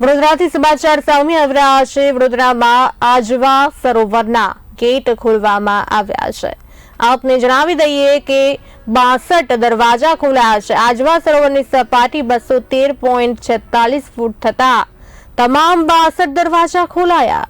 વડોદરાથી સમાચાર સામે આવી છે. વડોદરામાં આજવા સરોવરના ગેટ ખોલવામાં આવ્યા છે. આપને જણાવી દઈએ કે બાસઠ દરવાજા ખોલ્યા છે. આજવા સરોવરની સપાટી બસો તેર પોઈન્ટ છેતાલીસ ફૂટ થતા તમામ બાસઠ દરવાજા ખોલાયા.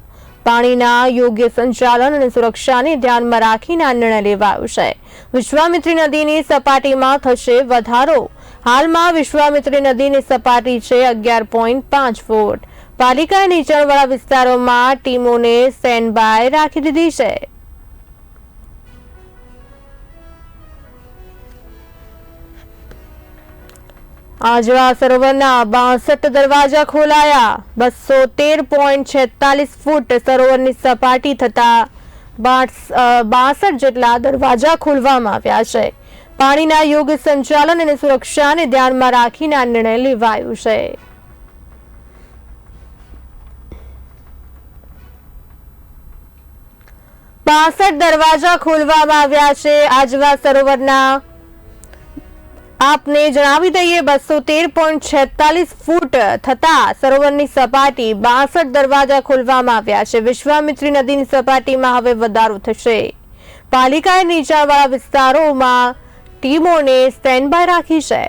પાણીના યોગ્ય સંચાલન અને સુરક્ષાને ધ્યાનમાં રાખીને આ નિર્ણય લેવાયો છે. વિશ્વામિત્રી નદીની સપાટીમાં થશે વધારો. હાલમાં વિશ્વામિત્રી નદીની સપાટી છે અગિયાર પોઈન્ટ પાંચ ફૂટ. પાલિકાએ નીચાણવાળા વિસ્તારોમાં ટીમોને સ્ટેન્ડ બાય રાખી દીધી છે. આજવા સરોવરના બાસઠ દરવાજા ખોલાયા. બસો તેર પોઈન્ટ છેતાલીસ ફૂટ સરોવરની સપાટી થતા બાસઠ જેટલા દરવાજા ખોલવામાં આવ્યા છે. પાણીના યોગ્ય સંચાલન અને સુરક્ષાને ધ્યાનમાં રાખીને આ નિર્ણય લેવાયો છે. બાસઠ દરવાજા ખોલવામાં આવ્યા છે આજવા સરોવરના આપને જણાવી દઈએ, બસો તેર પોઈન્ટ છેતાલીસ ફૂટ થતા સરોવરની સપાટી બાસઠ દરવાજા ખોલવામાં આવ્યા છે. વિશ્વામિત્રી નદીની સપાટીમાં હવે વધારો થશે. પાલિકાએ નીચાણવાળા વિસ્તારોમાં ટીમોને સ્ટેન્ડ બાય રાખી છે.